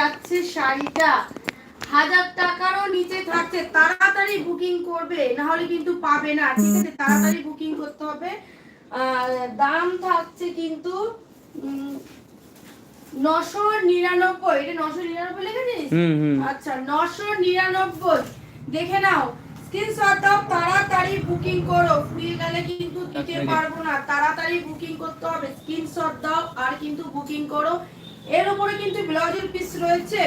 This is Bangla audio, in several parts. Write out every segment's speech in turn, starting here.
যাচ্ছে শাড়িটা। হাজার টাকারও নিচে থাকছে। তাড়াতাড়ি বুকিং করবে না হলে কিন্তু পাবে না। ঠিক আছে তাড়াতাড়ি বুকিং করতে হবে। দাম থাকছে কিন্তু নশো নিরানব্বই। এটা নশো নিরানব্বই আচ্ছা নশো নিরানব্বই। দেখে নাও। স্ক্রিনশট দাও তাড়াতাড়ি বুকিং করো। ফুরিয়ে গেলে কিন্তু দিতে পারব না। তাড়াতাড়ি বুকিং করতে হবে। স্ক্রিনশট দাও আর কিন্তু বুকিং করো। এর উপরে কিন্তু ব্লাউজের পিস রয়েছে।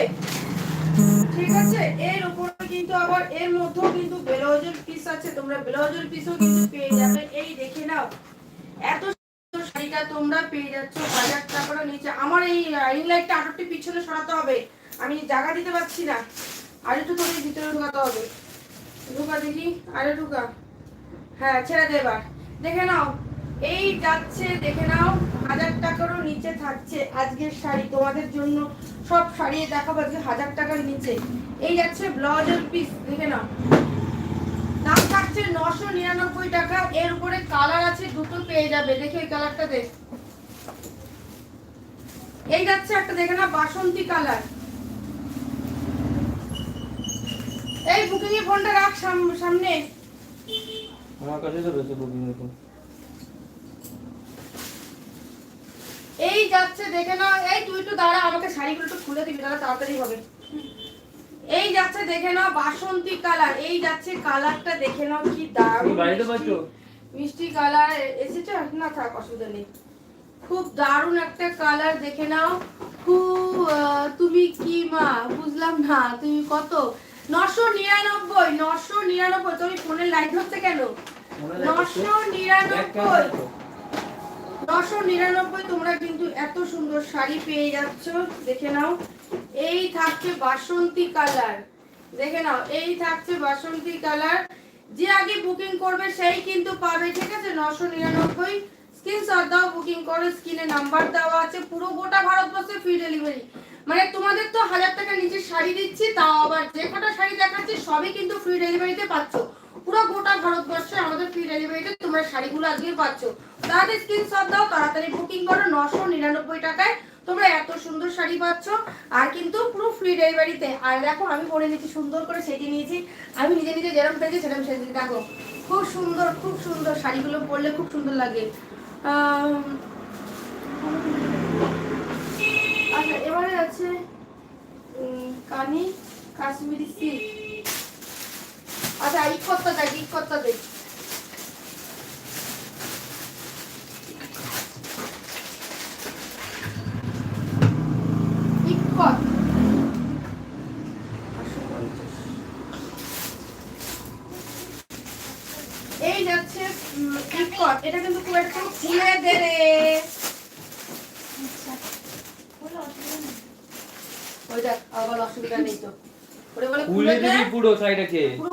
ঠিক আছে? এর উপরে কিন্তু আবার এর মধ্যেও কিন্তু ব্লাউজের পিস আছে। তোমরা ব্লাউজের পিসও কিন্তু পেয়ে যাবে। এই দেখে নাও। এত শাড়িটা তোমরা পেয়ে যাচ্ছ হাজার টাকার নিচে। আমার এই রিং লাইটটা আটটি পিছনে সরাতে হবে। আমি জায়গা দিতে পারছি না। আর একটু তোকে ভিতরে ঢুকাতে হবে। ঢুকা দেখি। আরে ঢুকা। হ্যাঁ ছেড়ে দে দেখে নাও। এই যাচ্ছে, দেখে নাও। হাজার টাকারও নিচে থাকছে আজকের শাড়ি। তোমাদের জন্য সব শাড়ি দেখাবো আজকে হাজার টাকার নিচে। এই যাচ্ছে ব্লাউজের পিস দেখে নাও। দাম থাকছে নশো নিরানব্বই টাকা। এর উপরে কালার আছে, দুটো পেয়ে যাবে। দেখে এই কালারটা দেখ এই যাচ্ছে একটা, দেখে না বাসন্তী কালার এই বুকিং এর ফোনটা রাখ সাম- সামনে। আমার কাছে তো রয়েছে বুকিং এখন এই যাচ্ছে দেখে নাও। এই তুই একটু দাঁড়া আমাকে শাড়িগুলো একটু খুলে দিবি দাঁড়া তাড়াতাড়ি হবে। এই যাচ্ছে দেখে নাও বাসন্তী কালার। এই যাচ্ছে কালারটা দেখে নাও কি দারুণ। মিষ্টি কালার। এসেছে? না থাক অসুবিধা নেই। খুব দারুণ একটা কালার দেখে নাও। খুব তুমি কি মা? বুঝলাম না তুমি কত? নশো নিরানব্বই নশো নিরানব্বই। তুমি ফোনের লাইট হচ্ছে কেন? নশো নিরানব্বই। নশো নিরানব্বই তোমরা কিন্তু এত সুন্দর শাড়ি পেয়ে যাচ্ছ, দেখে নাও। এই থাকছে বাসন্তী কালার। দেখে নাও, এই থাকছে বাসন্তী কালার। যে আগে বুকিং করবে সেই কিন্তু পাবে, ঠিক আছে? নশো নিরানব্বই। স্ক্রিনশট দাও বুকিং করো স্ক্রিনে নাম্বার দেওয়া আছে। পুরো গোটা ভারতবর্ষে ফ্রি ডেলিভারি মানে তোমাদের তো হাজার টাকা নিচে শাড়ি দিচ্ছি, তাও আবার যে কটা শাড়ি দেখাচ্ছি, সবই কিন্তু ফ্রি ডেলিভারিতে পাচ্ছ। পুরো গোটা ভারতবর্ষে আমাদের ফ্রি ডেলিভারিতে তোমরা শাড়িগুলো আজকে পাচ্ছ। তাড়াতাড়ি স্ক্রিনশট দাও, তাড়াতাড়ি বুকিং করো, নশো নিরানব্বই টাকায় তোমরা এত সুন্দর শাড়ি পাচ্ছ। আর কিন্তু পুরো ফ্রি ডেলিভারিতে আর দেখো আমি পরে নিয়েছি, সুন্দর করে সেজে নিয়েছি। আমি নিজে নিজে যেরকম পেয়েছি সেরকম সেজে দেখো, খুব সুন্দর খুব সুন্দর শাড়িগুলো পরলে খুব সুন্দর লাগে। আচ্ছা এবারে আছে কানি কাশ্মীরি সিল্ক আচ্ছা দেখ ইকত্তা দেখ। এই যাচ্ছে উম, ইকত এটা কিন্তু খুব একটা খুলে দে রে। ওই দেখ আবার অসুবিধা নেই তো। ওরে বলে খুলে দে দিবি পুরো শাড়িটাকে। পুরো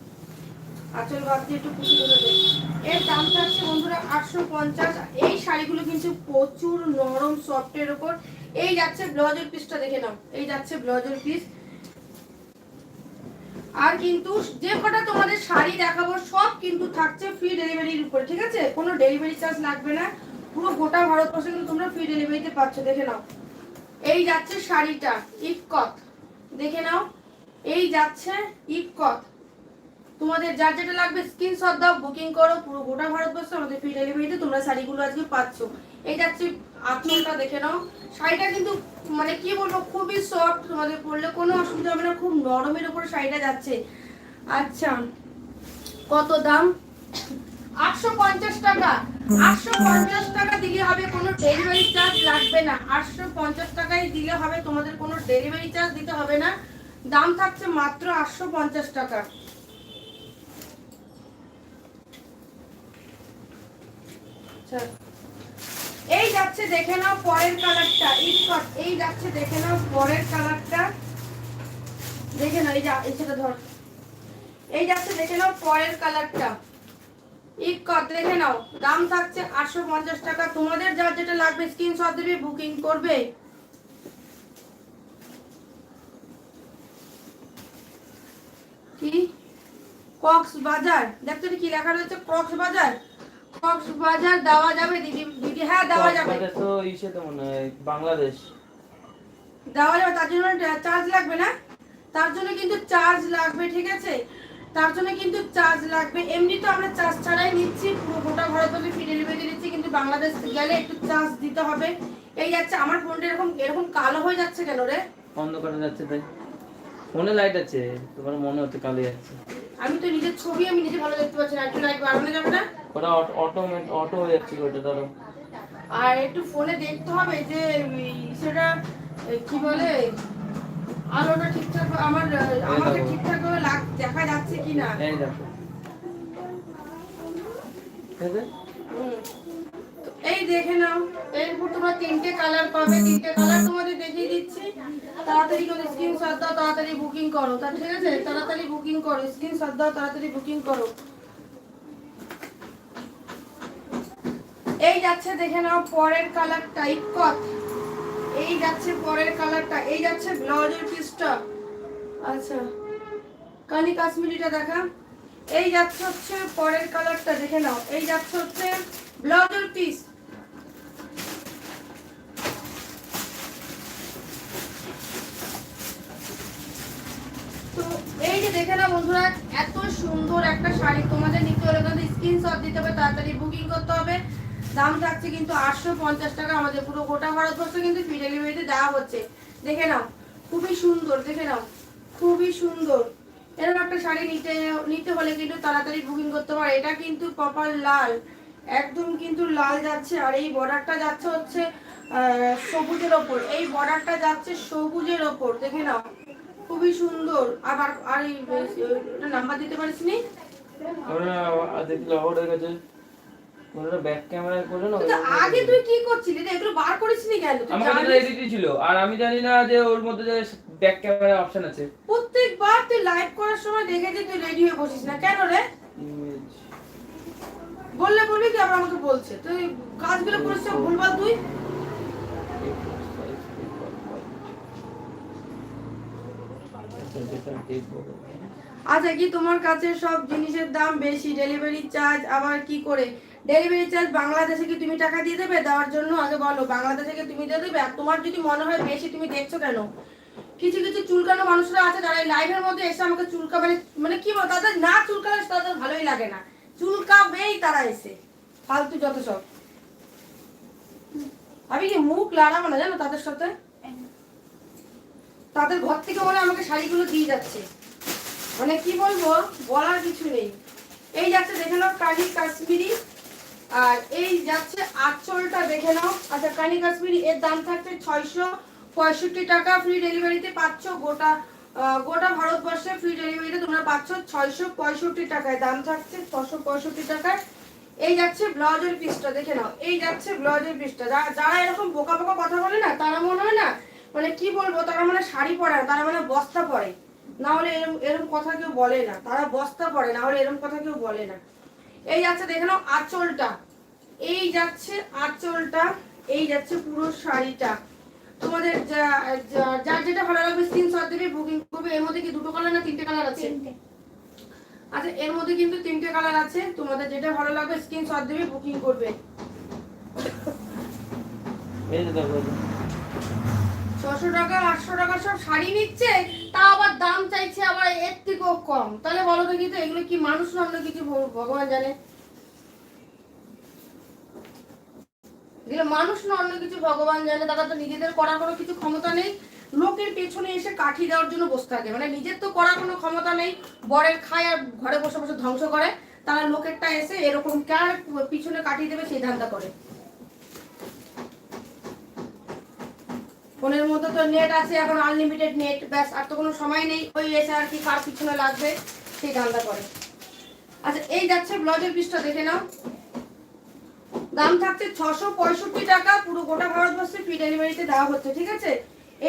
আঁচল দিয়ে একটু এর দাম থাকছে বন্ধুরা আটশো পঞ্চাশ। এই শাড়িগুলো কিন্তু প্রচুর নরম, সফটের ওপর। এই যাচ্ছে ব্লাউজের পিসটা দেখে নাও। এই যাচ্ছে ব্লাউজের পিস আর কিন্তু যে কটা তোমাদের শাড়ি দেখাবো, সব কিন্তু থাকছে ফ্রি ডেলিভারির উপরে, ঠিক আছে? কোনো ডেলিভারি চার্জ লাগবে না। পুরো গোটা ভারতবর্ষে কিন্তু তোমরা ফ্রি ডেলিভারিতে পাচ্ছ, দেখে নাও। এই যাচ্ছে শাড়িটা ইকত দেখে নাও। এই যাচ্ছে ইকত তোমাদের যার যেটা লাগবে স্ক্রিনশট দাও বুকিং করো, পুরো গোটা ভারতবর্ষে আমাদের ফ্রি ডেলিভারিতে তোমরা শাড়িগুলো আজকে পাচ্ছ। এই যাচ্ছে আঁচলটা দেখে নাও। শাড়িটা কিন্তু মানে কি বলব, খুবই সফট তোমাদের পরলে কোনো অসুবিধা হবে না, খুব নরমের উপরে শাড়িটা যাচ্ছে। আচ্ছা কত দাম? আটশো পঞ্চাশ টাকা। আটশো পঞ্চাশ টাকা দিলে হবে, কোনো ডেলিভারি চার্জ লাগবে না। আটশো পঞ্চাশ টাকায় দিলে হবে, তোমাদের কোনো ডেলিভারি চার্জ দিতে হবে না। দাম থাকছে মাত্র আটশো পঞ্চাশ টাকা। এই যাচ্ছে, দেখে নাও পরের কালারটা। এই যাচ্ছে, দেখে নাও পরের কালারটা। দেখে নাও, এই যা সেটা ধর। এই যাচ্ছে, দেখে নাও পরের কালারটা। ইক কত দেখে নাও, দাম থাকছে আটশো পঞ্চাশ টাকা। তোমাদের যার যেটা লাগবে স্ক্রিনশট দেবে বুকিং করবে। কি? কক্স বাজার দেখতে কি লেখা রয়েছে? কক্স বাজার কক্স বাজার দেওয়া যাবে দিদি দিদি হ্যাঁ দেওয়া যাবে। কক্সবাজার তো ইসে তো মনে হয় বাংলাদেশ। দেওয়া যাবে তার জন্য চার্জ লাগবে না? তার জন্য কিন্তু চার্জ লাগবে ঠিক আছে? তার জন্য কিন্তু চার্জ লাগবে। এমনি তো আমরা চার্জ ছাড়াই নিচ্ছি পুরো গোটা ভারতবর্ষে ফ্রি ডেলিভারি দিচ্ছি কিন্তু বাংলাদেশ গেলে একটু চার্জ দিতে হবে। এই যাচ্ছে আমার ফোনটা এরকম এরকম কালো হয়ে যাচ্ছে কেন রে? অন্ধকারে যাচ্ছে তাই। ফোনে লাইট আছে তোমার মনে হচ্ছে কালো যাচ্ছে। আমি তো নিজের ছবি আমি নিজে ভালো দেখতে পাচ্ছি না। একটু লাইট বাড়ানো যাবে না? ওটা অটো অটো হয়ে যাচ্ছে ওটা ধরো আর একটু ফোনে দেখতে হবে যে সেটা কি বলে আলোটা ঠিকঠাক আমার আমাকে। ঠিকঠাক ভাবে লাগ- দেখা যাচ্ছে কিনা? এই দেখো। হুম। এই দেখে নাও, এরপর তোমরা তিনটে কালার পাবে, তিনটে কালার তোমাদের দেখিয়ে দিচ্ছি। তাড়াতাড়ি করে স্ক্রিনশট দাও, তাড়াতাড়ি বুকিং করো। তা ঠিক আছে? তাড়াতাড়ি বুকিং করো স্ক্রিনশট দাও, তাড়াতাড়ি বুকিং করো। এই যাচ্ছে দেখে নাও পরের কালার টাইপ কট এই যাচ্ছে পরের কালারটা এই যাচ্ছে ব্লাউজের পিসটা আচ্ছা কানি কাশ্মীরিটা দেখা। এই যাচ্ছে হচ্ছে পরের কালারটা দেখে নাও। এই যাচ্ছে হচ্ছে ব্লাউজের পিস তো এই যে দেখে নাও বন্ধুরা এত সুন্দর একটা শাড়ি। তোমাদের নিতে হলে কিন্তু স্ক্রিনশট দিতে হবে, তাড়াতাড়ি বুকিং করতে হবে। দাম থাকছে কিন্তু আটশো পঞ্চাশ টাকা আমাদের পুরো গোটা ভারতবর্ষে কিন্তু ফ্রি ডেলিভারিতে দেওয়া হচ্ছে। দেখে নাও, খুবই সুন্দর, দেখে নাও, খুবই সুন্দর। এরকম একটা শাড়ি নিতে নিতে হলে কিন্তু তাড়াতাড়ি বুকিং করতে পারে। এটা কিন্তু প্রপার লাল, একদম কিন্তু লাল যাচ্ছে। আর এই বর্ডারটা যাচ্ছে হচ্ছে সবুজের ওপর। এই বর্ডারটা যাচ্ছে সবুজের ওপর, দেখে নাও। খুবই সুন্দর। আবার আর এই নাম্বার দিতে পারিস নি? ব্যাক ক্যামেরা করল না আগে তুই কি করছিলি? এগুলো বার করিস নি কেন? আমার এডিটই ছিল। আর আমি জানি না যে ওর মধ্যে যে ব্যাক ক্যামেরা অপশন আছে। প্রত্যেকবার তুই লাইভ করার সময় দেখেছি তুই রেডি হয়ে বসিস না। কেন রে? বললে বলবি কি আবার আমাকে বলছে? তুই কাজগুলো করিস ভুলভাল তুই? আচ্ছা কি তোমার কাছে সব জিনিসের দাম বেশি? ডেলিভারি চার্জ আবার কি করে? ডেলিভারি চার্জ বাংলাদেশে কি তুমি টাকা দিয়ে দেবে? দেওয়ার জন্য আগে বলো, বাংলাদেশে কি তুমি দিয়ে দেবে? আর তোমার যদি মনে হয় বেশি, তুমি দেখছ কেন? কিছু কিছু চুলকানো মানুষরা আছে, যারা লাইভের মধ্যে এসে আমাকে চুলকা মানে মানে কি বল, তাদের না চুলকালে তাদের ভালোই লাগে না। চুলকাবেই তারা এসে। ফালতু যত সব। আমি কি মুখ লাড়াবো না জানো তাদের সাথে? তাদের ঘর থেকে হয় আমাকে শাড়িগুলো দিয়ে যাচ্ছে। মানে কি বলব, বলার কিছু নেই। এই যাচ্ছে, দেখে নাও কানি কাশ্মীরি। আর এই যাচ্ছে, আঁচলটা দেখে নাও। আচ্ছা কানি কাশ্মীরি, এর দাম থাকছে ছয়শো পঁয়ষট্টি টাকা। ফ্রি ডেলিভারিতে পাচ্ছ গোটা গোটা ভারতবর্ষে ফ্রি ডেলিভারিতে তোমরা পাচ্ছ ছয়শো পঁয়ষট্টি টাকায়। দাম থাকছে ছশো পঁয়ষট্টি টাকায়। এই যাচ্ছে ব্লাউজের পিসটা, দেখে নাও। এই যাচ্ছে ব্লাউজের পিসটা। যারা এরকম বোকা বোকা কথা বলে না, তারা মনে হয় না মানে কি বলব তারা মানে শাড়ি পরে না তারা মানে বস্তা পরে। না হলে এরম এরকম কথা কেউ বলে না। তারা বস্তা পরে না হলে এরকম কথা কেউ বলে না। এই যাচ্ছে দেখে নাও আঁচলটা। এই যাচ্ছে আঁচলটা এই যাচ্ছে পুরো শাড়িটা। তোমাদের যা- যা- যার যেটা ভালো লাগবে স্ক্রিনশট দেবে বুকিং করবে। এর মধ্যে কি দুটো কালার না তিনটে কালার আছে? আচ্ছা এর মধ্যে কিন্তু তিনটে কালার আছে। তোমাদের যেটা ভালো লাগবে স্ক্রিনশট দেবে বুকিং করবে। এই যে দেখো ছশো টাকা, আটশো টাকা সব শাড়ি নিচ্ছে, তা আবার দাম চাইছে আবার এর থেকেও কম। তাহলে বলো দেখি তো, এগুলো কি মানুষ না অন্য কিছু ভগবান জানে? এগুলো মানুষ না অন্য কিছু ভগবান জানে? তারা তো নিজেদের করার কোনো কিছু ক্ষমতা নেই। লোকের পেছনে এসে কাঠি দেওয়ার জন্য বসে থাকে। মানে নিজের তো করার কোনো ক্ষমতা নেই। বরের খায় আর ঘরে বসে বসে ধ্বংস করে। তারা লোকেরটা এসে এরকম কার পিছনে কাঠি দেবে সেই ধান্দা করে। ফোনের মধ্যে তো নেট আছে, এখন আনলিমিটেড নেট ব্যাস, আর তো কোনো সময় নেই। ওই এসে আর কি কার পিছনে লাগবে, সেই ধান্দা করে। আচ্ছা এই যাচ্ছে ব্লাউজের পিসটা দেখে নাও। দাম থাকছে ছশো পঁয়ষট্টি টাকা, পুরো গোটা ভারতবর্ষে ফ্রি ডেলিভারিতে দেওয়া হচ্ছে, ঠিক আছে?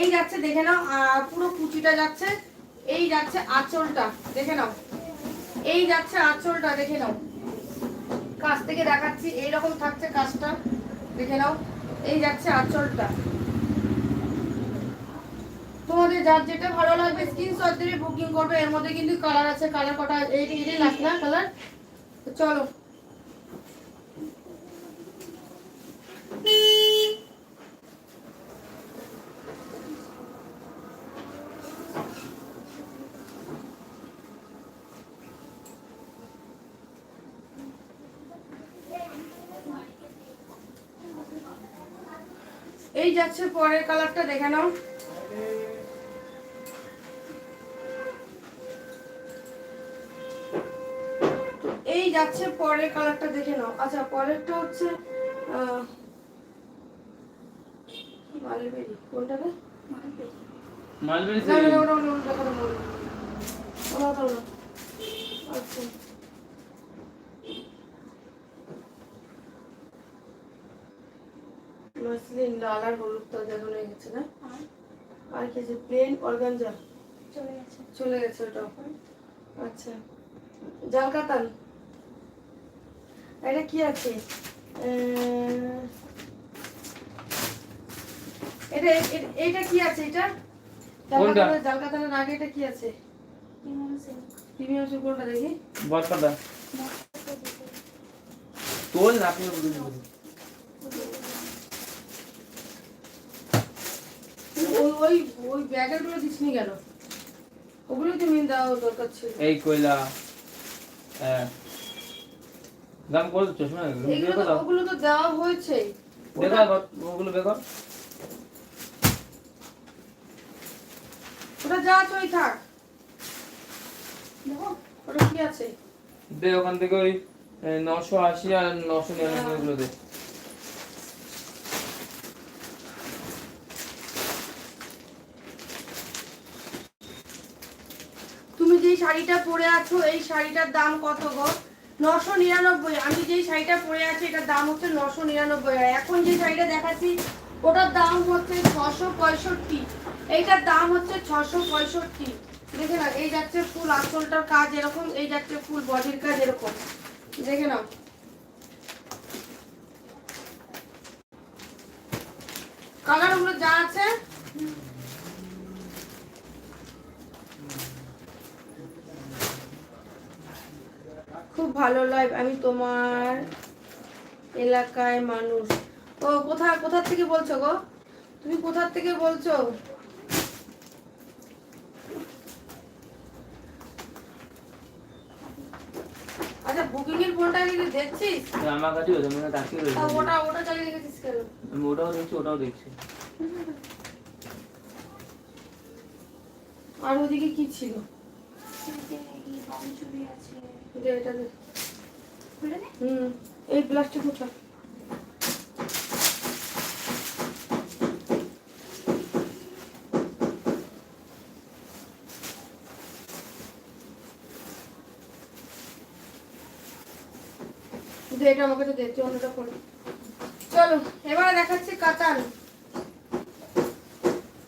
এই যাচ্ছে, দেখে নাও, আর পুরো কুচিটা যাচ্ছে, এই যাচ্ছে আঁচলটা, দেখে নাও। এই যাচ্ছে আঁচলটা, দেখে নাও। কাছ থেকে দেখাচ্ছি, এইরকম থাকছে কাজটা, দেখে নাও। এই যাচ্ছে আঁচলটা। তোমাদের যার যেটা ভালো লাগবে স্ক্রিনশট দিয়ে বুকিং করবে, এর মধ্যে কিন্তু কালার আছে কালার কটা এই এই লাস্ট না কালার চলো। এই যাচ্ছে পরের কালারটা দেখে নাও। যাচ্ছে পরের কালারটা দেখে নাও। আচ্ছা পরেরটা হচ্ছে আচ্ছা। হয়ে গেছে না? আর কি যে প্লেন অর্গানজা চলে গেছে। চলে গেছে ওটা। আচ্ছা। জালকাতান। এটা কি আছে? এটা এটা কি আছে এটা? জালকাতানের আগে এটা কি আছে? প্রিমিয়াম সিল্ক কোনটা দেখি? তোল না আপনি বুঝুন ওই ওই ওই ব্যাগেরগুলো দিসনি কেন? ওগুলো তুমি দেওয়া দরকার ছিল। এই কয়লা হ্যাঁ। দাম করে এগুলো তো ওগুলো তো দেওয়া হয়েছে। ওগুলো বেকর ওটা যা ওই থাক। দেখো ওটা কি আছে? দে ওখান থেকে ওই নশো আশি আর নশো নিরানব্বই গুলো দে। তুমি যেই শাড়িটা পরে আছো এই শাড়িটার দাম কত গো? নশো নিরানব্বই। আমি যেই শাড়িটা পরে আছি, এটার দাম হচ্ছে নশো নিরানব্বই। আর এখন যে শাড়িটা দেখাচ্ছি, ওটার দাম হচ্ছে ছশো পঁয়ষট্টি। এইটার দাম হচ্ছে ছশো পঁয়ষট্টি। দেখে নাও, এই যাচ্ছে ফুল, আঁচলটার কাজ এরকম, এই যাচ্ছে ফুল, বডির কাজ এরকম। দেখে নাও। কালার ওগুলো যা আছে খুব ভালো লাইভ আমি তোমার এলাকায় মানুষ। ও কোথা কোথা থেকে বলছো গো? তুমি কোথা থেকে বলছো? আচ্ছা বুকিং এর ফোনটা কি দেখছিস? আমার কাছে ওদের মনে তাকিয়ে তা রয়েছে। ওটা ওটা চালিয়ে রেখেছিস কেন? আমি ওটাও দেখছি ওটাও দেখছি। আর ওদিকে কি ছিল? এটা দে খুলে নে হুম এই এটা আমাকে তো দেখতে অন্যটা করে চলো এবারে দেখাচ্ছি কাতান।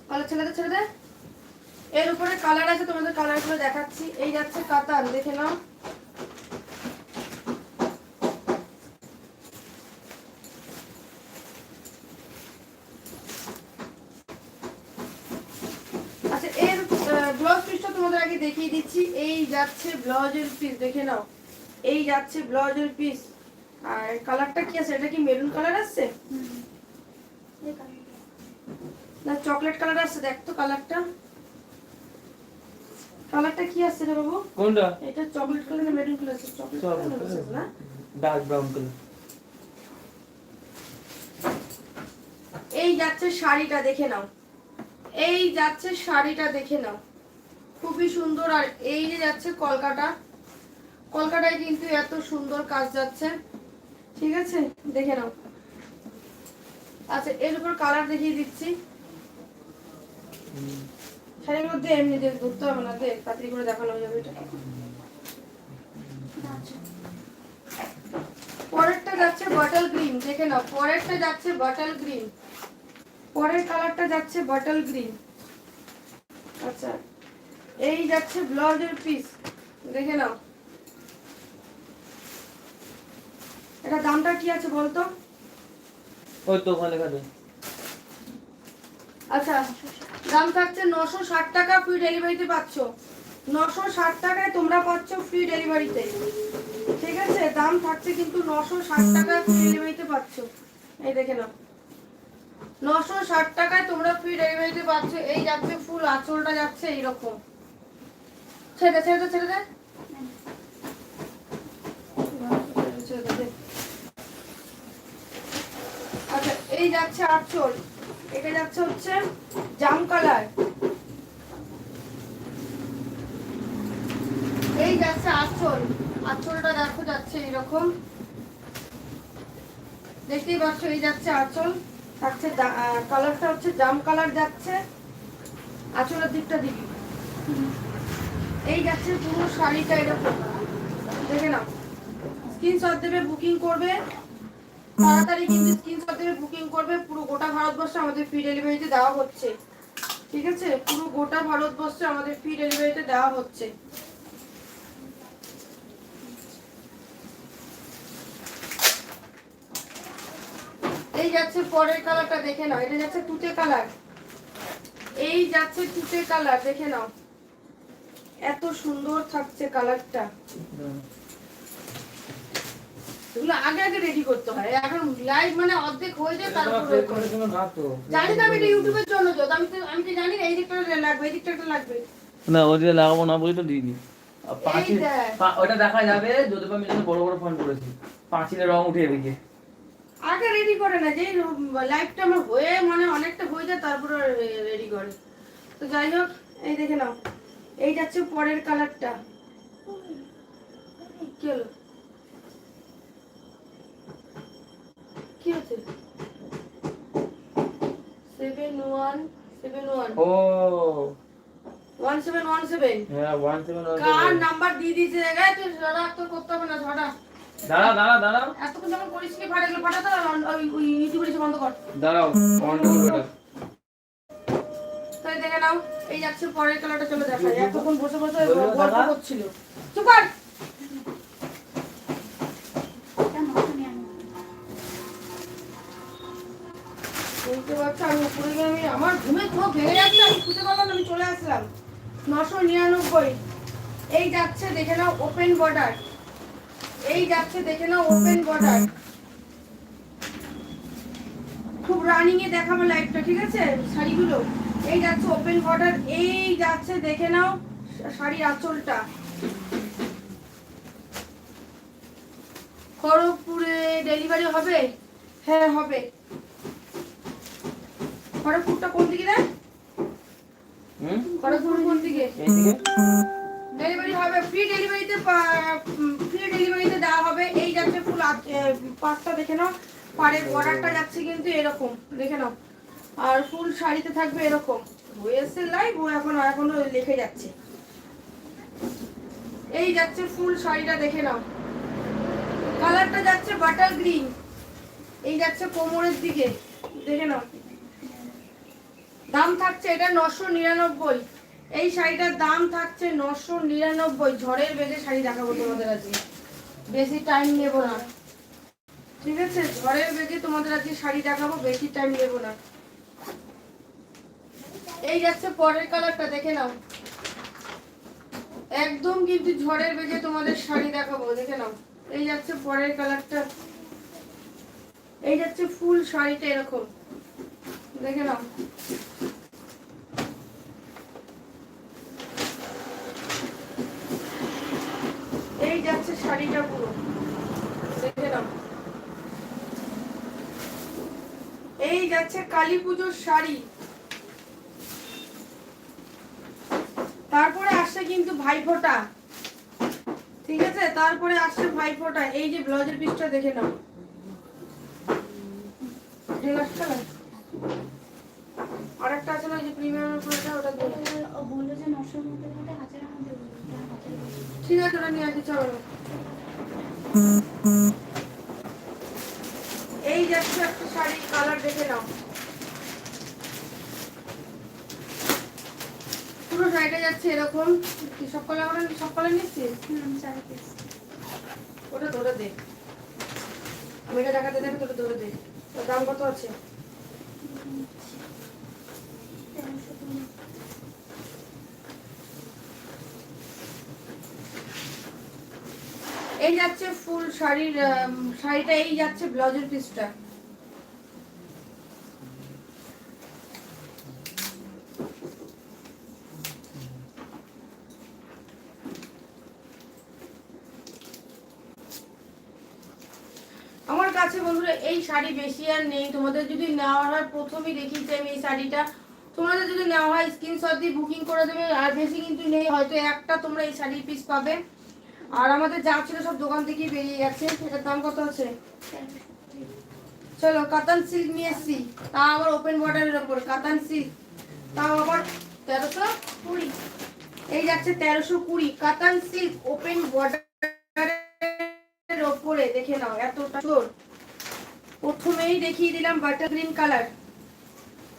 দে ছেড়ে দে এর উপরে কালার আছে তোমাদের কালারগুলো দেখাচ্ছি। এই যাচ্ছে কাতান দেখে নাও আচ্ছা এর ব্লাউজ পিসটা তোমাদের আগে দেখিয়ে দিচ্ছি এই যাচ্ছে ব্লাউজের পিস দেখে নাও। এই যাচ্ছে ব্লাউজের পিস আর কালারটা কি আছে? এটা কি মেরুন কালার আসছে? কালারটা না চকলেট কালার আসছে দেখ তো কালারটা কালারটা কি আসছে রে বাবু? কোনটা? এটা চকলেট কালার না মেরুন কালার আছে? চকলেট কালার না? ডার্ক ব্রাউন কালার এই যাচ্ছে শাড়িটা দেখে নাও। এই যাচ্ছে শাড়িটা দেখে নাও। খুবই সুন্দর। আর এই যে যাচ্ছে কলকাতা, কলকাতায় কিন্তু এত সুন্দর কাজ যাচ্ছে। ঠিক আছে? দেখে নাও। আচ্ছা এর উপর কালার দেখিয়ে দিচ্ছি। শাড়ির মধ্যে এমনি দেখ ধরতে হবে না দেখ তাড়াতাড়ি করে দেখানো যাবে এটা। পরেরটা যাচ্ছে বটল গ্রিন দেখে নাও। পরেরটা যাচ্ছে বটল গ্রিন পরের কালারটা যাচ্ছে বটল গ্রিন আচ্ছা। এই যাচ্ছে ব্লাউজের পিস দেখে নাও। এটা দামটা কি আছে বলতো? ওই তো ওখানে খাবে। আচ্ছা দাম থাকছে নশো ষাট টাকা ফ্রি ডেলিভারিতে পাচ্ছ। নশো ষাট টাকায় তোমরা পাচ্ছ ফ্রি ডেলিভারিতে ঠিক আছে? দাম থাকছে কিন্তু নশো ষাট টাকায় ফ্রি ডেলিভারিতে পাচ্ছ। এই দেখে নাও। নশো ষাট টাকায় তোমরা ফ্রি ডেলিভারিতে পাচ্ছ। এই যাচ্ছে ফুল আঁচলটা যাচ্ছে এইরকম। ছেড়ে দে, ছেড়ে দে, ছেড়ে দে। আচ্ছা এই যাচ্ছে আঁচল এটা যাচ্ছে হচ্ছে জাম কালার। এই যাচ্ছে আঁচল আঁচলটা দেখো যাচ্ছে এরকম দেখতেই পাচ্ছ এই যাচ্ছে আঁচল থাকছে কালারটা হচ্ছে জাম কালার যাচ্ছে। আঁচলের দিকটা দিবি এই যাচ্ছে পুরো শাড়িটা এরকম দেখে নাও। স্ক্রিনশট দেবে বুকিং করবে। তাড়াতাড়ি কিন্তু স্ক্রিনশট দেবে বুকিং করবে। পুরো গোটা ভারতবর্ষে আমাদের ফ্রি ডেলিভারিতে দেওয়া হচ্ছে। ঠিক আছে? পুরো গোটা ভারতবর্ষে আমাদের ফ্রি ডেলিভারিতে দেওয়া হচ্ছে। এই যাচ্ছে পরের কালারটা দেখে নাও। এটা যাচ্ছে তুতে কালার এই যাচ্ছে তুতে কালার দেখে নাও। এত সুন্দর থাকছে কালারটা। এগুলো আগে আগে রেডি করতে হয়। এখন লাইভ মানে অর্ধেক হয়ে যায় তারপরে জানি তো আমি এটা ইউটিউবের জন্য যত আমি তো আমি তো জানি এই দিকটা লাগবে এই দিকটা লাগবে। না ওইটা লাগাবো না বলে তো দিইনি। পাঁচিল ওটা দেখা যাবে যদি আমি বড় বড় ফোন করেছি পাঁচিলের রং উঠে আগে রেডি করে না যে লাইভটা আমার হয়ে মানে অনেকটা হয়ে যায় তারপরে রেডি করে। তো যাই হোক এই দেখে নাও। এই যাচ্ছে পরের কালারটা। কি হলো? কি হচ্ছে? সেভেন ওয়ান সেভেন ওয়ান ও। ওয়ান সেভেন ওয়ান সেভেন হ্যাঁ ওয়ান সেভেন কার নাম্বার দিয়ে দিয়েছে গায়ে তুই ঝড়া তো করতে হবে না ঝড়া দাঁড়া দাঁড়া দাঁড়াও। এতক্ষণ যখন করিস কি ফাটা গেলো ফাটা তো ওই ইউটিউবে বন্ধ কর। দাঁড়াও তাই দেখে নাও। এই যাচ্ছে পরের কালারটা চলে দেখা যায় এতক্ষণ বসে বসে গল্প করছিল। চুপ কর। নশো নিরানব্বই বুঝতে পারছ? আমি উপরে আমি আমার ঘুমে চোখ ভেঙে যাচ্ছে আমি শুতে পারলাম আমি চলে আসলাম। নশো নিরানব্বই। এই যাচ্ছে দেখে নাও ওপেন বর্ডার এই যাচ্ছে দেখে নাও ওপেন বর্ডার খুব রানিং এ দেখাবো লাইটটা ঠিক আছে? শাড়িগুলো। এই যাচ্ছে ওপেন বর্ডার এই যাচ্ছে দেখে নাও শাড়ির আঁচলটা। খড়গপুরে ডেলিভারি হবে? হ্যাঁ হবে। খড়গপুরটা কোন দিকে রে হুম? খড়গপুর কোন দিকে? ডেলিভারি হবে ফ্রি ডেলিভারিতে ফ্রি ডেলিভারিতে দেওয়া হবে। এই যাচ্ছে ফুল পাঁচটা দেখে নাও। পাড়ের বর্ডারটা যাচ্ছে কিন্তু এরকম। দেখে নাও। আর ফুল শাড়িতে থাকবে এরকম। এসছে লাইভ ও এখন, এখনও লিখে যাচ্ছে। এই যাচ্ছে ফুল শাড়িটা দেখে নাও। কালারটা যাচ্ছে বাটার গ্রিন। এই যাচ্ছে কোমরের দিকে। দেখে নাও। দাম থাকছে, এটা নশো নিরানব্বই। এই শাড়িটার দাম থাকছে নশো নিরানব্বই। ঝড়ের বেগে শাড়ি দেখাবো তোমাদের আজকে। বেশি টাইম নেব না। ঠিক আছে? ঝড়ের বেগে তোমাদের আজকে শাড়ি দেখাবো, বেশি টাইম নেব না। এই যাচ্ছে পরের কালারটা, দেখে নাও। একদম কিন্তু ঝড়ের বেগে তোমাদের শাড়ি দেখাবো, দেখে নাও। এই যাচ্ছে পরের কালারটা। এই যাচ্ছে ফুল শাড়িটা এরকম। দেখে নাও। এই যাচ্ছে শাড়িটা পুরো। দেখে নাও। এই যাচ্ছে কালী পুজোর শাড়ি তারপরে আসছে কিন্তু ভাইফোঁটা। ঠিক আছে? তারপরে আসছে ভাইফোঁটা। এই যে ব্লাউজের পিসটা দেখে নাও। আছে? যে প্রিমিয়ামের উপরে ওটা যে। ঠিক আছে, ওটা নিয়ে চলো। এই যাচ্ছে একটা শাড়ির কালার দেখে নাও। পুরো শাড়িটা যাচ্ছে এরকম। কি সব কালার আমরা সব কালার নিচ্ছিস ওটা ধরে দে। আমি এটা দেখাতে দেবে তোকে ধরে দে। ওর দাম কত আছে? এই যাচ্ছে ফুল শাড়ির শাড়িটা এই যাচ্ছে ব্লাউজের পিসটা আমার কাছে বন্ধুরা এই শাড়ি বেশি আর নেই। তোমাদের যদি নেওয়া হয়, প্রথমেই দেখিয়েছি আমি এই শাড়িটা। তোমাদের যদি নেওয়া হয় স্ক্রিনশট দিয়ে বুকিং করে দেবে। আর বেশি কিন্তু নেই, হয়তো একটা তোমরা এই শাড়ির পিস পাবে। আর আমাদের যা ছিল সব দোকান থেকেই বেরিয়ে গেছে। এটার দাম কত আছে? চলো, কাতান সিল্ক নিয়ে এসছি। তা আবার ওপেন বর্ডারের ওপর। কাতান সিল্ক তাও আবার তেরোশো কুড়ি। এই যাচ্ছে তেরোশো কুড়ি। কাতান সিল্ক ওপেন বর্ডারের ওপরে। দেখে নাও, এতটা প্রথমেই দেখিয়ে দিলাম বাটার গ্রিন কালার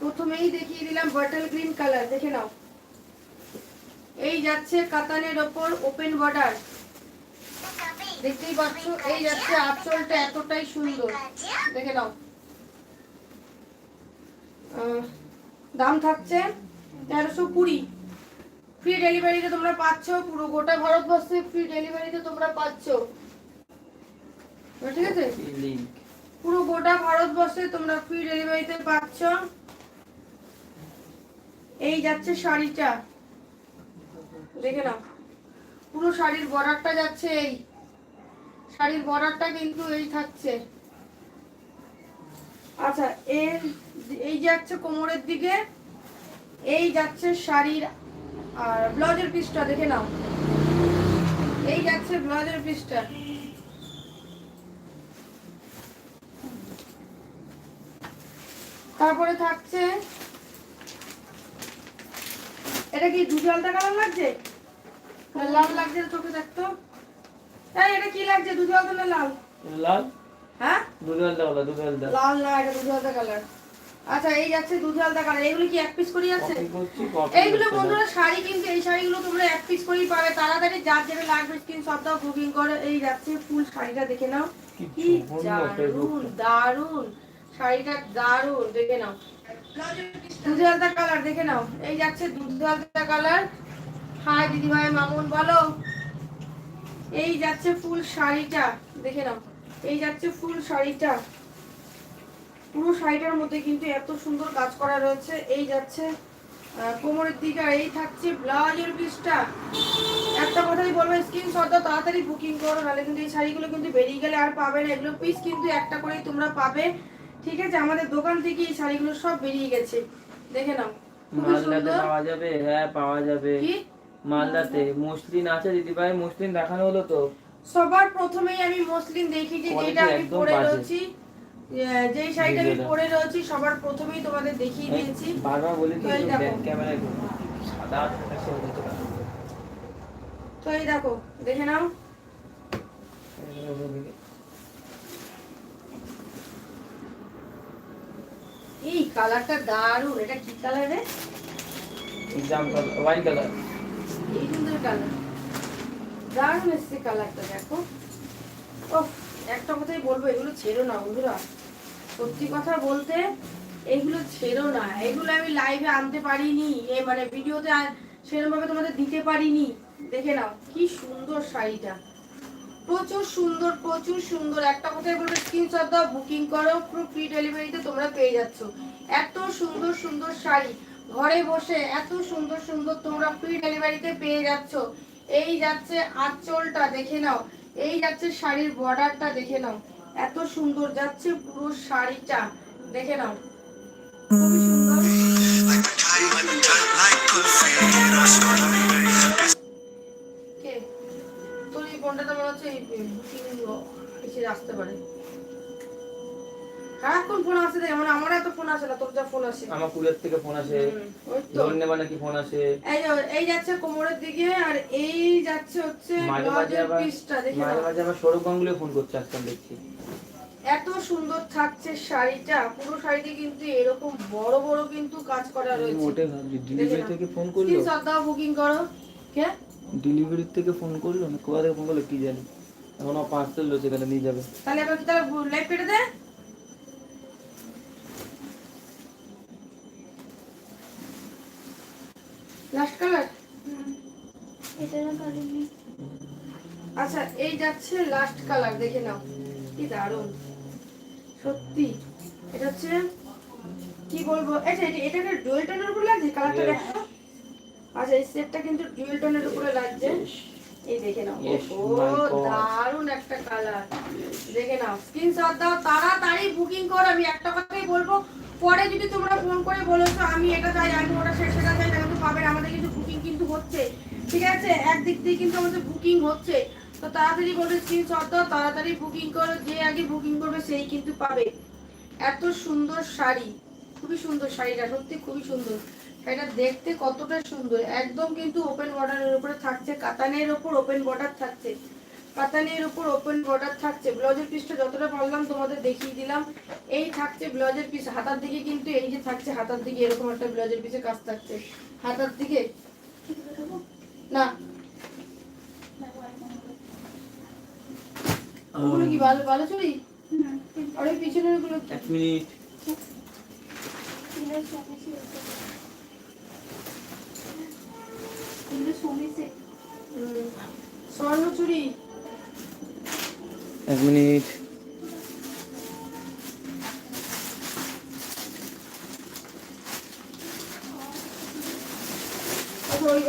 প্রথমেই দেখিয়ে দিলাম বাটার গ্রিন কালার দেখে নাও। এই যাচ্ছে কাতানের ওপর ওপেন বর্ডার দেখতেই পাচ্ছ, এই যাচ্ছে আঁচলটা এতটাই সুন্দর। দেখে নাও। দাম থাকছে তেরোশো কুড়ি। ফ্রি ডেলিভারিতে তোমরা পাচ্ছ পুরো গোটা ভারতবর্ষে ফ্রি ডেলিভারিতে তোমরা পাচ্ছ। ঠিক আছে? পুরো গোটা ভারতবর্ষে তোমরা ফ্রি ডেলিভারিতে পাচ্ছ। এই যাচ্ছে শাড়িটা। দেখে নাও। পুরো শাড়ির বর্ডারটা যাচ্ছে এই। শাড়ির বর্ডারটা কিন্তু এই থাকছে। আচ্ছা এর এই যাচ্ছে কোমরের দিকে, এই যাচ্ছে শাড়ির, আর ব্লাউজের পিসটা দেখে নাও। এই যাচ্ছে ব্লাউজের পিসটা তারপরে থাকছে এটা কি দুধ আলতা কালার লাগছে? লাল লাগছে চোখে দেখতো? এই এটা কি লাগছে দুধ আলতা না লাল? লাল? হ্যাঁ? দুধ দুধ লাল না এটা দুধ আলতা কালার। আচ্ছা এই যাচ্ছে দুধ আলতা কালার। এগুলো কি এক পিস করে যাচ্ছে কপি এইগুলো বন্ধুরা শাড়ি কিন্তু এই শাড়িগুলো তোমরা এক পিস করেই পাবে। তাড়াতাড়ি যার যেটা লাগবে স্ক্রিন সবটাও বুকিং করে। এই যাচ্ছে ফুল শাড়িটা দেখে নাও। কি দারুণ দারুণ শাড়িটা দারুণ দেখে নাও। দুধ আলতা কালার দেখে নাও। এই যাচ্ছে দুধ কালার হাই দিদি মামুন, বলো। এই যাচ্ছে ফুল শাড়িটা, দেখে নাও। এই যাচ্ছে ফুল শাড়িটা। পুরো শাড়িটার মধ্যে কিন্তু এত সুন্দর কাজ করা রয়েছে। এই যাচ্ছে কোমরের দিকে এই থাকছে ব্লাউজের পিসটা। একটা কথাই বলব স্ক্রিনশট দাও, তাড়াতাড়ি বুকিং করো, নাহলে কিন্তু এই শাড়িগুলো কিন্তু বেরিয়ে গেলে আর পাবে না। এগুলো পিস কিন্তু একটা করেই তোমরা পাবে। ঠিক আছে আমাদের দোকান থেকে এই শাড়িগুলো সব বেরিয়ে গেছে। দেখে নাও মালদাতে পাওয়া যাবে হ্যাঁ পাওয়া যাবে। কি? মালদাতে। মসলিন আছে দিদি ভাই মসলিন দেখানো হলো তো? সবার প্রথমেই আমি মসলিন দেখি যে যেটা আমি পরে রয়েছি যেই শাড়িটা আমি পরে রয়েছি সবার প্রথমেই তোমাদের দেখিয়ে দিয়েছি। বারবার বলি তো ব্যাক ক্যামেরায় সাদা। তো এই দেখো দেখে নাও। এই কালারটা দারুণ। এটা কি কালার রে? এক্সাম হোয়াইট কালার এই সুন্দর কালার। দারুণ এসছে কালারটা দেখো। ও একটা কথাই বলব এগুলো ছেড়ো না বন্ধুরা। সত্যি কথা বলতে এগুলো ছেড়ো না। এগুলো আমি লাইভে আনতে পারিনি। এ মানে ভিডিওতে সেরকম ভাবে তোমাদের দিতে পারিনি। দেখে নাও কি সুন্দর শাড়িটা। প্রচুর সুন্দর প্রচুর সুন্দর। একটা কথাই বলব স্ক্রিনশট দাও বুকিং করো পুরো ফ্রি ডেলিভারিতে তোমরা পেয়ে যাচ্ছ। এত সুন্দর সুন্দর শাড়ি, ঘরে বসে এত সুন্দর সুন্দর তোমরা ফ্রি ডেলিভারিতে পেয়ে যাচ্ছ। এই যাচ্ছে আঁচলটা, দেখে নাও। এই যাচ্ছে শাড়ির বর্ডারটা দেখে নাও। এত সুন্দর যাচ্ছে পুরো শাড়িটা, দেখে নাও। খুবই সুন্দর। আসে না তোর যা ফোন আসে। আমার কুলের থেকে ফোন আসে। হুম, ওই তো। লোন নেবা নাকি ফোন আসে? এই এই যাচ্ছে কোমরের দিকে আর এই যাচ্ছে হচ্ছে মাঝে মাঝে আবার মাঝে মাঝে আবার সৌরভ গাঙ্গুলি ফোন করছে আজকাল দেখছি। এত সুন্দর থাকছে শাড়িটা পুরো শাড়িতে কিন্তু এরকম বড় বড় কিন্তু কাজ করা রয়েছে। ওটাই ভাবছি ডেলিভারি থেকে ফোন করল? দাও বুকিং করো। কে? ডেলিভারি থেকে ফোন করল? না কোথা থেকে ফোন করল কি জানি? এখন পার্সেল রয়েছে নিয়ে যাবে। তাহলে এবার কি তাহলে লাইভ কেটে দে? লাস্ট কালার এটারও কালার নেই। আচ্ছা এই যাচ্ছে লাস্ট কালার দেখে নাও। কি দারুণ। সত্যি। এটা হচ্ছে কি বলব? আচ্ছা এটা এটাকে ডুয়েল টোনের উপর লাগছে? কালারটা. দেখো। আচ্ছা এই সেটটা কিন্তু ডুয়েল টোনের উপরে লাগছে। এই দেখে নাও। ও দারুণ একটা কালার দেখে নাও। স্ক্রিনশট দাও তাড়াতাড়ি বুকিং করো। আমি একটা কথাই বলব পরে যদি তোমরা ফোন করে বলেছ, আমি এটা চাই, আমি ওটা সেটা চাই, তাহলে কিন্তু পাবেন আমাদের কিন্তু বুকিং কিন্তু হচ্ছে। ঠিক আছে? একদিক দিয়ে কিন্তু আমাদের বুকিং হচ্ছে। তো তাড়াতাড়ি বলে স্ক্রিনশট দাও, তাড়াতাড়ি বুকিং করো, যে আগে বুকিং করবে সেই কিন্তু পাবে। এত সুন্দর শাড়ি, খুবই সুন্দর শাড়িটা, সত্যি খুবই সুন্দর। শাড়িটা দেখতে কতটা সুন্দর। একদম কিন্তু ওপেন বর্ডারের উপরে থাকছে, কাতানের উপর ওপেন বর্ডার থাকছে। কাতানের উপর ওপেন বর্ডার থাকছে। ব্লাউজের পিসটা যতটা পারলাম তোমাদের দেখিয়ে দিলাম। এই থাকছে ব্লাউজের পিস হাতার দিকে কিন্তু এই যে থাকছে হাতার দিকে এরকম একটা ব্লাউজের পিসে কাজ থাকছে। হাতার দিকে? না। ওগুলো কি ভালো ভালো চুড়ি আর ওই পিছনেরগুলো? এক মিনিট। স্বর্ণ চুড়ি এক মিনিট আচ্ছা ওই